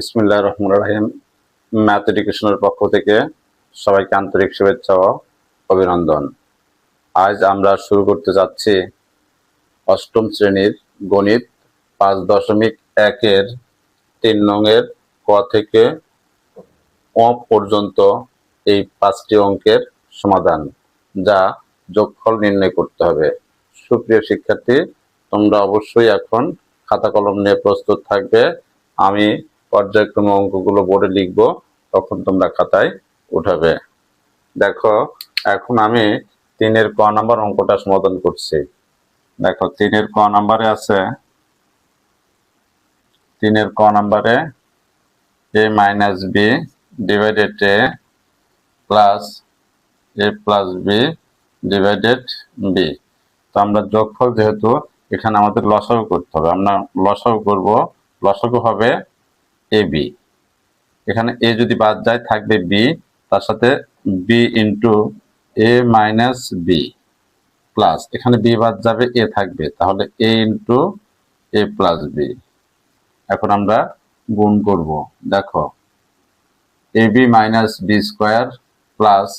ইসমিল্লাহ রহমান রাহিম। Math এডুকেশনের পক্ষ থেকে সবাইকে আন্তরিক শুভেচ্ছা ও অভিনন্দন। আজ আমরা শুরু করতে যাচ্ছি অষ্টম শ্রেণির গণিত পাঁচ দশমিক একের তিন নংয়ের ক থেকে অ পর্যন্ত এই পাঁচটি অঙ্কের সমাধান, যা যোগফল নির্ণয় করতে হবে। সুপ্রিয় শিক্ষার্থী, তোমরা অবশ্যই এখন খাতা কলম নিয়ে প্রস্তুত থাকবে। আমি পর্যায়ক্রমে অঙ্কগুলো বোর্ডে লিখব, তখন তোমরা খাতায় উঠাবে। দেখো, এখন আমি তিনের ক নাম্বার অঙ্কটা সমাধান করছি। দেখো, তিনের ক নাম্বারে আছে, তিনের ক নাম্বারে A minus B divided A plus A plus B divided B. তো আমরা যোগফল যেহেতু এখানে আমাদের লসাগু করতে হবে, আমরা লসাগু করব, লসাগু হবে এ বি এখানে এ যদি বাদ যায়, থাকবে বি তার সাথে B into A minus B plus এখানে বি বাদ যাবে এ থাকবে। তাহলে A into A plus B এখন আমরা গুণ করব। দেখো A B minus B square plus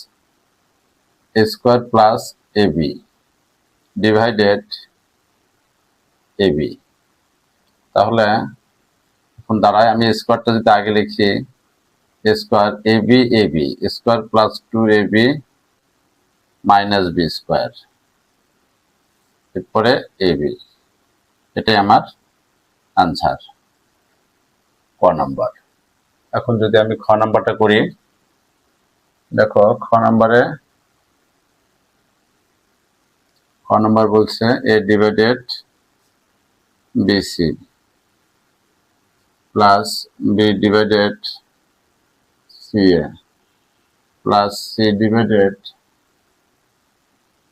A square plus A B divided A B তাহলে এখন দাঁড়ায়, আমি স্কোয়ারটা যদি আগে লিখি square A B A B square plus two A B minus B square এরপরে এ বি এটাই আমার আনসার ক নাম্বার এখন যদি আমি খ নাম্বারটা করি, দেখো খ নাম্বারে খ নাম্বার বলছে a divided b c divided c a, plus c divided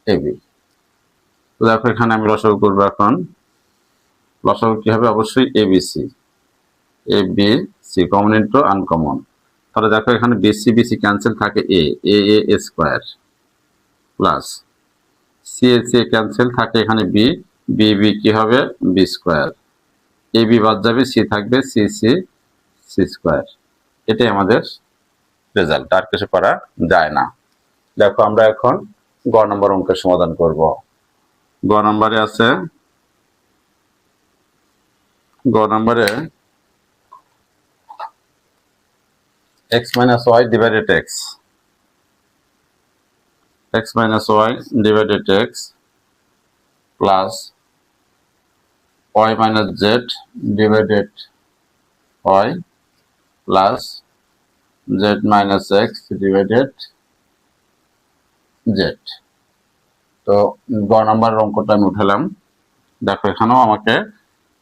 a b. তো দেখো এখানে আমি লসাগু করব এখন। লসাগু কি হবে? অবশ্যই a b c. A b c common into uncommon তাহলে দেখো এখানে b c b c cancel থাকে a a a square plus c, a, c cancel থাকে এখানে বি বি বি কি হবে? বি স্কোয়ার এ বি বাদ যাবে সি থাকবে সি সি সি স্কোয়ার এটাই আমাদের রেজাল্ট আর কিছু করা যায় না। দেখো, আমরা এখন গ নম্বর অঙ্কের সমাধান করব। গ নম্বরে আছে, গ নম্বরে x minus y divided x x minus y divided x plus y minus z divided y plus z minus x divided z. তো গ নাম্বার অঙ্কটা আমি উঠালাম। দেখো, এখানেও আমাকে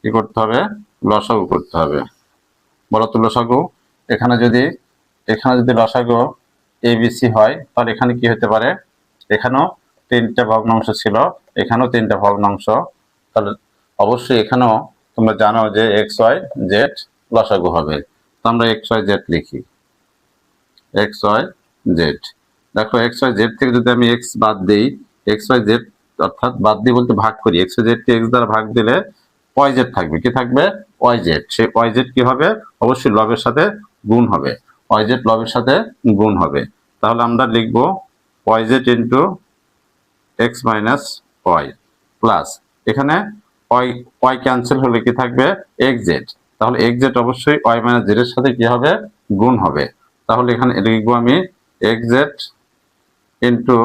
কি করতে হবে? লসাগু করতে হবে। বলো তো লসাগু। এখানে যদি এখানে যদি লসাগু এবিসি হয়, তাহলে এখানে কি হতে পারে? এখানেও তিনটা ভগ্নাংশ ছিল, এখানেও তিনটা ভগ্নাংশ। তাহলে অবশ্যই এখানেও তোমরা জানো যে এক্স ওয়াই জেড লসাগু হবে। তো আমরা এক্স ওয়াই জেড লিখি। X y z. দেখো, এক্স ওয়াই জেড থেকে যদি আমি এক্স বাদ দিই, এক্স ওয়াই জেড অর্থাৎ বাদ দিই বলতে ভাগ করি। এক্স ওয়াই জেড কে এক্স দ্বারা ভাগ দিলে ওয়াই জেড থাকবে। কি থাকবে? Y z. সেই ওয়াই জেড কি হবে? অবশ্যই লবের সাথে গুণ হবে। ওয়াই জেড লবের সাথে গুণ হবে। তাহলে আমরা লিখব y z into x minus y plus. এখানে ওয়াই ওয়াই ক্যান্সেল হলে কি থাকবে? এক্স জেড তাহলে এক্স জেড অবশ্যই ওয়াই মাইনাস জেড এর সাথে কি হবে? গুণ হবে। তাহলে এখানে লিখব আমি x z into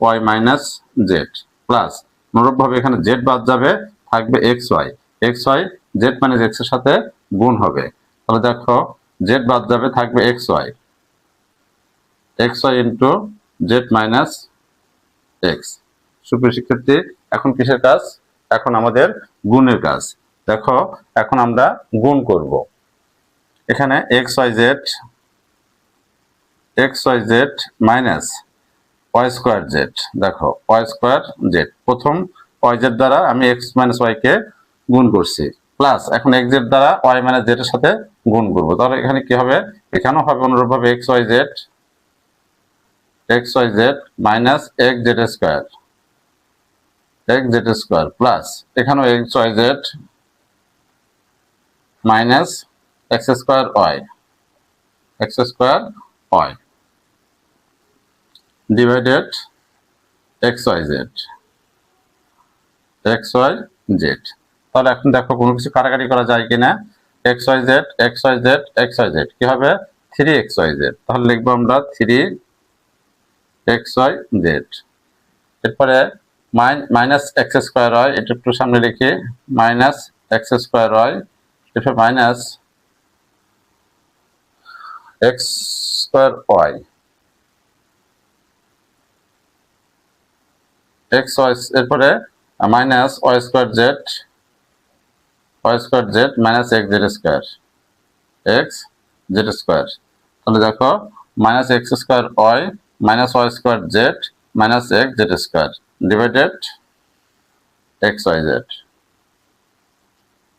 y minus z plus অনুরূপভাবে এখানে জেড বাদ যাবে, থাকবে x y x y z minus এক্সের সাথে গুণ হবে। তাহলে দেখো জেড বাদ যাবে, থাকবে x y x y into z minus x সুপ্রিয় শিক্ষার্থী, এখন কিসের কাজ? এখন আমাদের গুণের কাজ। দেখো, এখন আমরা গুণ করব। এখানে x y z x y z minus y square z দেখো ওয়াই স্কোয়ার জেড প্রথম ওয়াই জেড দ্বারা আমি এক্স মাইনাস ওয়াই কে গুণ করছি। প্লাস এখন এক্স জেড দ্বারা ওয়াই মাইনাস জেড এর সাথে গুণ করব। তাহলে এখানে কি হবে? এখানেও হবে অনুরূপভাবে x y z x y z minus x z square x z square plus এখানেও x y z minus x square y x square y divided x y z x y z তাহলে এখন দেখো কোনো কিছু কাটাকাটি করা যায় কিনা? X y z x y z x y z কি হবে? থ্রি এক্স ওয়াই জেড তাহলে লিখব আমরা থ্রি এক্স ওয়াই জেড এরপরে মাইনাস এক্স স্কোয়ার হয় এটা একটু সামনে লিখি মাইনাস এক্স স্কোয়ার হয় এরপর minus x square y x y এরপরে minus y square z y square z minus x z square x z square তাহলে দেখো minus x square y minus y square z minus x z square divided x y z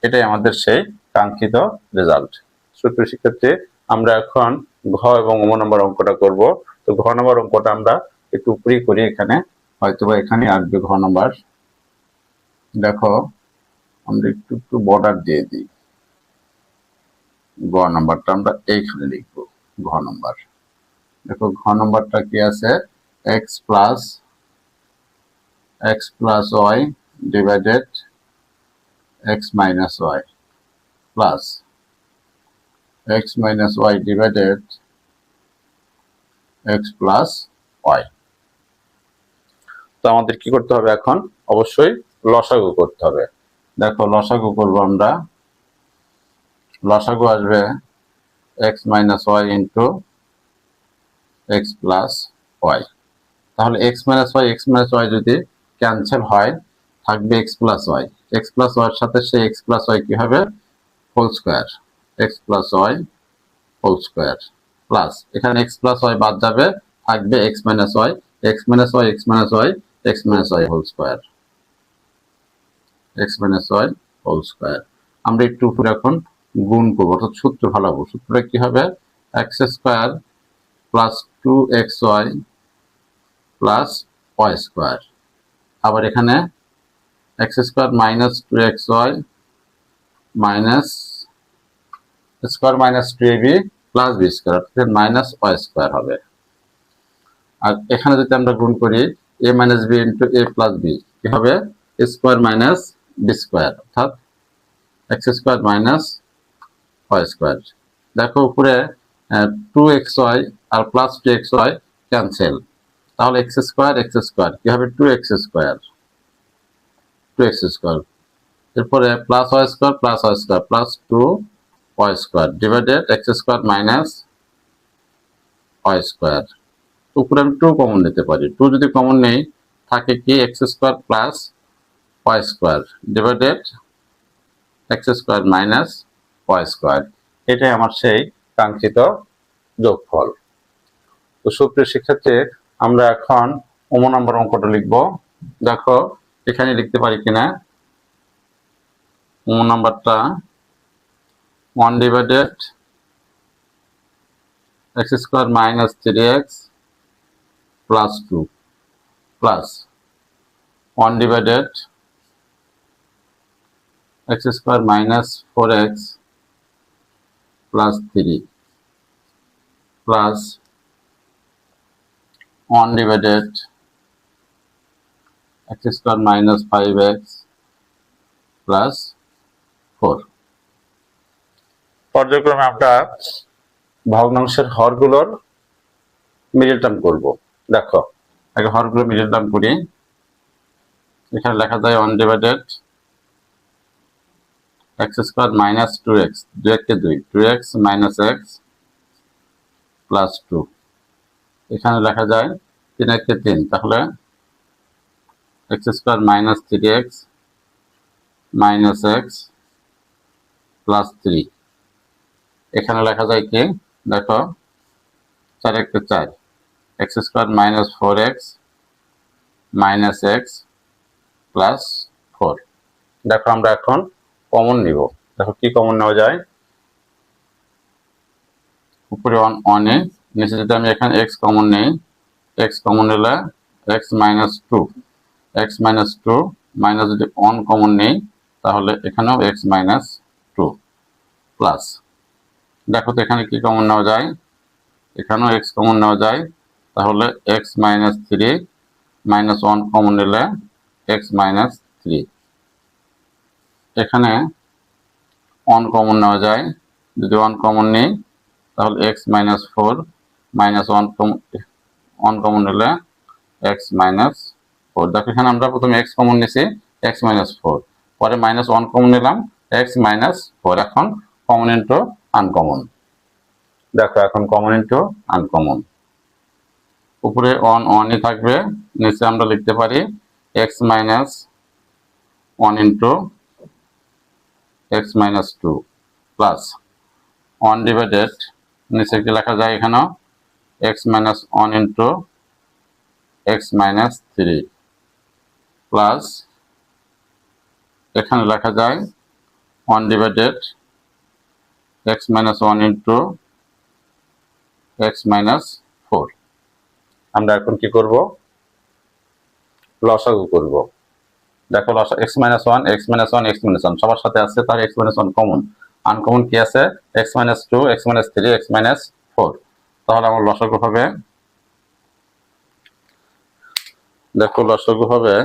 এটাই আমাদের সেই কাঙ্ক্ষিত result সুপ্রিয় শিক্ষার্থী, আমরা এখন ঘ এবং অম নম্বর অঙ্কটা করব। তো ঘ নম্বর অঙ্কটা আমরা একটু উপরেই করি এখানে। হয়তোবা এখানে আসবে ঘ নম্বর। দেখো, আমরা একটু একটু বর্ডার দিয়ে দিই। ঘ নম্বরটা আমরা এইখানে লিখব, ঘ নম্বর। দেখো, ঘ নাম্বারটা কি আছে? X plus x plus y divided x minus y plus x minus y divided x plus y তো আমাদের কি করতে হবে এখন? অবশ্যই লসাগু করতে হবে। দেখো, লসাগু করব আমরা। লসাগু আসবে x minus y into x plus y তাহলে x minus y x minus y যদি ক্যান্সেল হয়, থাকবে x plus y x plus ওয়াইয়ের সাথে সেই এক্স প্লাস ওয়াই কি হবে whole square x plus y whole square plus এখানে এক্স প্লাস ওয়াই বাদ যাবে, থাকবে x minus y x minus y x minus y x minus y whole square x minus y whole square আমরা একটু উপরে এখন গুণ করব, অর্থাৎ সূত্র ভালাবো। সূত্রটা কি হবে? X square plus two x y plus y square আবার এখানে x square minus two x y minus square minus two a b plus b square অর্থাৎ মাইনাস ওয়াই স্কোয়ার হবে। আর এখানে যদি আমরা গুণ করি a minus b into a plus b কি হবে? স্কোয়ার মাইনাস বি স্কোয়ার অর্থাৎ x square minus y square দেখো উপরে টু এক্স ওয়াই আর plus two x y cancel তাহলে এক্স স্কোয়ার এক্স স্কোয়ার কি হবে two x square two x square এরপরে plus y square plus y square plus two y square divided x square minus y square উপরে আমি two common নিতে পারি। Two যদি common নেই, থাকে কি x square plus y square divided x square minus y square এটাই আমার সেই কাঙ্ক্ষিত যোগফল। তো সুপ্রিয় শিক্ষার্থী আমরা এখন অম নম্বর অঙ্কটা লিখব। দেখো, এখানে লিখতে পারি কিনা? অম নাম্বারটা one divided x square minus three x plus two plus one divided x square minus 4x plus 3 plus 1 divided x square minus 5x plus 4 পর্যায়ক্রমে আমরা ভগ্নাংশের হরগুলোর মিডল টার্ম করব। দেখো, আগে হরগুলো মিডল টার্ম করি। এখানে লেখা যায় one divided x square minus two x দুই একে দুই two x minus x plus two এখানে লেখা যায় তিন একে তিন। তাহলে x square minus three x minus x plus three. এখানে লেখা যায় কি? দেখো, চার একে চার। X square minus four x minus x plus four. দেখো, আমরা এখন কমন নিব। দেখো, কি কমন নেওয়া যায়? উপরে ওয়ান, ওয়ানে নিচে যদি আমি এখানে এক্স কমন নেই। এক্স কমন নিলে x minus two x minus two minus যদি ওয়ান কমন নেই, তাহলে এখানেও এক্স মাইনাস টু প্লাস দেখো তো এখানে কি কমন নেওয়া যায়? এখানেও এক্স কমন নেওয়া যায়। তাহলে x minus three minus one common নিলে এক্স মাইনাস থ্রি এখানে ওয়ান কমন নেওয়া যায়। যদি ওয়ান কমন নিই, তাহলে x minus four minus one one common নিলে এক্স মাইনাস ফোর দেখো, এখানে আমরা প্রথমে এক্স কমন নিয়েছি এক্স মাইনাস ফোর পরে মাইনাস ওয়ান কমন নিলাম এক্স মাইনাস ফোর এখন কমন ইন্টু আনকমন দেখো, এখন কমন ইন্টু আনকমন উপরে অন অনই থাকবে, নিচে আমরা লিখতে পারি x minus one into x minus two plus one divided নিচে কি লেখা যায় এখানেও? X minus one into x minus three plus এখানে লেখা যায় one divided x minus one into x minus four আমরা এখন কি করব লসাগু করব দেখো লসা x minus one x minus one x minus one সবার সাথে আছে তার x minus one common uncommon কি আছে x minus two x minus three x minus four তাহলে আমার লসাগু হবে। দেখো লসাগু হবে।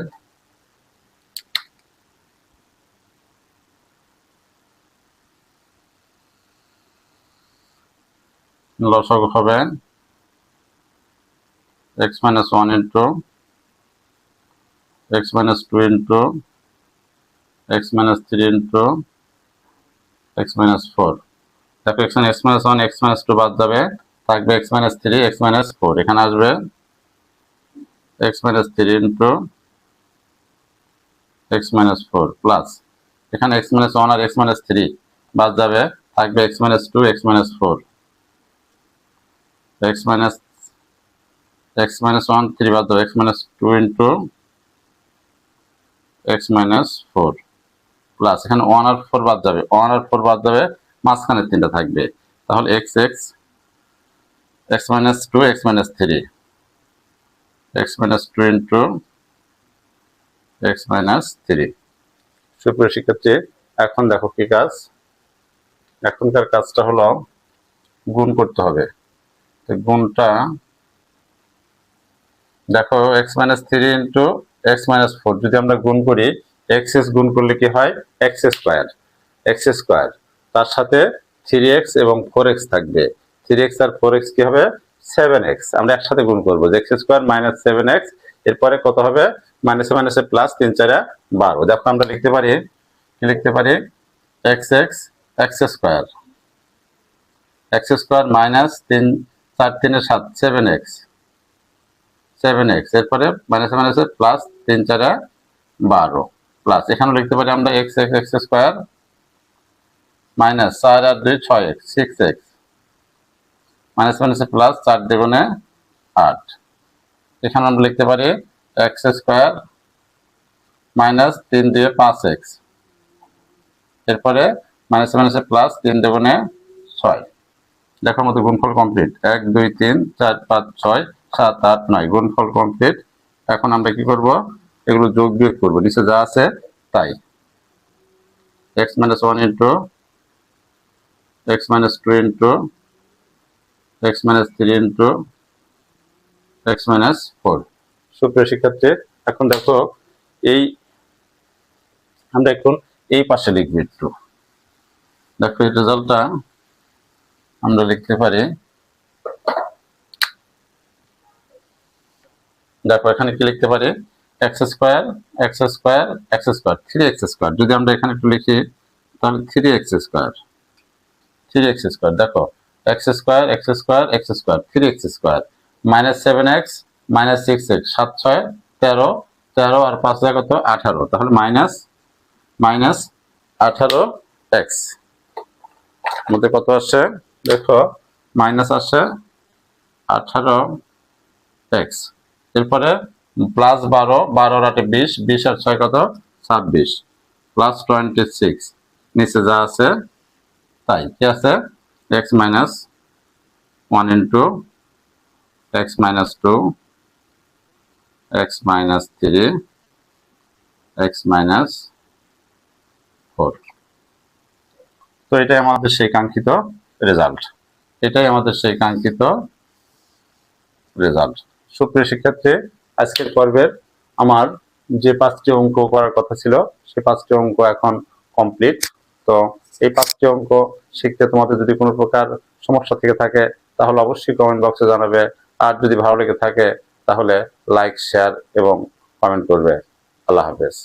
লসাগু হবে। X minus one into x minus two into x minus three into x minus four এখানে x minus one x minus two বাদ যাবে। থাকবে x minus three x minus four এখানে আসবে x minus three into x minus four plus এখানে x minus one আর x minus three বাদ যাবে থাকবে x minus two x minus four x minus x minus one three বাদ দেবো x minus two into x minus four plus এখানে one আর four বাদ যাবে ওয়ান আর ফোর বাদ যাবে মাঝখানে তিনটা থাকবে তাহলে x x x minus two x minus three x minus two into x minus three সুপ্রিয় শিক্ষার্থী, এখন দেখো কি কাজ? এখনকার কাজটা হলো গুণ করতে হবে। তো গুণটা দেখো x minus three into x minus four যদি আমরা গুণ করি এক্স এস গুণ করলে কি হয়? এক্স স্কোয়ার এক্স স্কোয়ার তার সাথে থ্রি এক্স এবং ফোর এক্স থাকবে। থ্রি এক্স আর ফোর এক্স কি হবে? সেভেন এক্স আমরা একসাথে গুণ করব x square minus seven x এরপরে কত হবে? মাইনাসে মাইনাসে প্লাস তিন চারে বারো। দেখো আমরা লিখতে পারি লিখতে পারি? X x x square x square minus তিন, চার তিনে সাত সেভেন এক্স সেভেন এক্স এরপরে মাইনাসে মাইনাসে প্লাস তিন চারে বারো। প্লাস এখানে লিখতে পারি আমরা x x x square minus চার আর দুই, ছয় এক্স সিক্স এক্স মাইনাস মাইনাসে প্লাস চার দ্বিগুণে আট। এখানে আমরা লিখতে পারি এক্স স্কোয়ার মাইনাস তিন দিয়ে পাঁচ এক্স। এরপরে মাইনাস মাইনাসে প্লাস তিন দ্বিগুণে ছয়। দেখো মতো গুণফল কমপ্লিট। এক, দুই, তিন, চার, পাঁচ, ছয়, সাত, আট, নয়। গুণফল কমপ্লিট। এখন আমরা কি করব? এগুলো যোগ বিয়োগ করব। নিচে যা আছে তাই। X minus one into x minus two into x minus three into x minus four সুপ্রিয় শিক্ষার্থী, এখন দেখো, এই আমরা এখন এই পাশে লিখব একটু। দেখো, এই রেজাল্টটা আমরা লিখতে পারি। দেখো, এখানে কি লিখতে পারি? X square x square x square three x square যদি আমরা এখানে একটু লিখি, তাহলে three x square three x দেখো। X square x square x square three x square minus seven x minus six x সাত, ছয়, তেরো তেরো আর পাঁচ হাজার কত? আঠারো। তাহলে মাইনাস মাইনাস আঠারো এক্স মধ্যে কত আসছে দেখো মাইনাস আসছে আঠারো এক্স এরপরে প্লাস বারো বারো আটে বিশ বিশ আর ছয় কত? ছাব্বিশ। প্লাস টোয়েন্টি সিক্স নিচে যা আছে, তাই। কি আছে? X minus one into x minus two x minus three x minus four তো এটাই আমাদের সেই কাঙ্ক্ষিত রেজাল্ট এটাই আমাদের সেই কাঙ্ক্ষিত রেজাল্ট সুপ্রিয় শিক্ষার্থী, আজকের পর্বের আমার যে পাঁচটি অঙ্ক করার কথা ছিল সেই পাঁচটি অঙ্ক এখন কমপ্লিট তো এই অঙ্ক শিখতে তোমাদের যদি কোনো প্রকার সমস্যা থেকে থাকে, তাহলে অবশ্যই কমেন্ট বক্সে জানাবে। আর যদি ভালো লেগে থাকে, তাহলে লাইক শেয়ার এবং কমেন্ট করবে। আল্লাহ হাফেজ।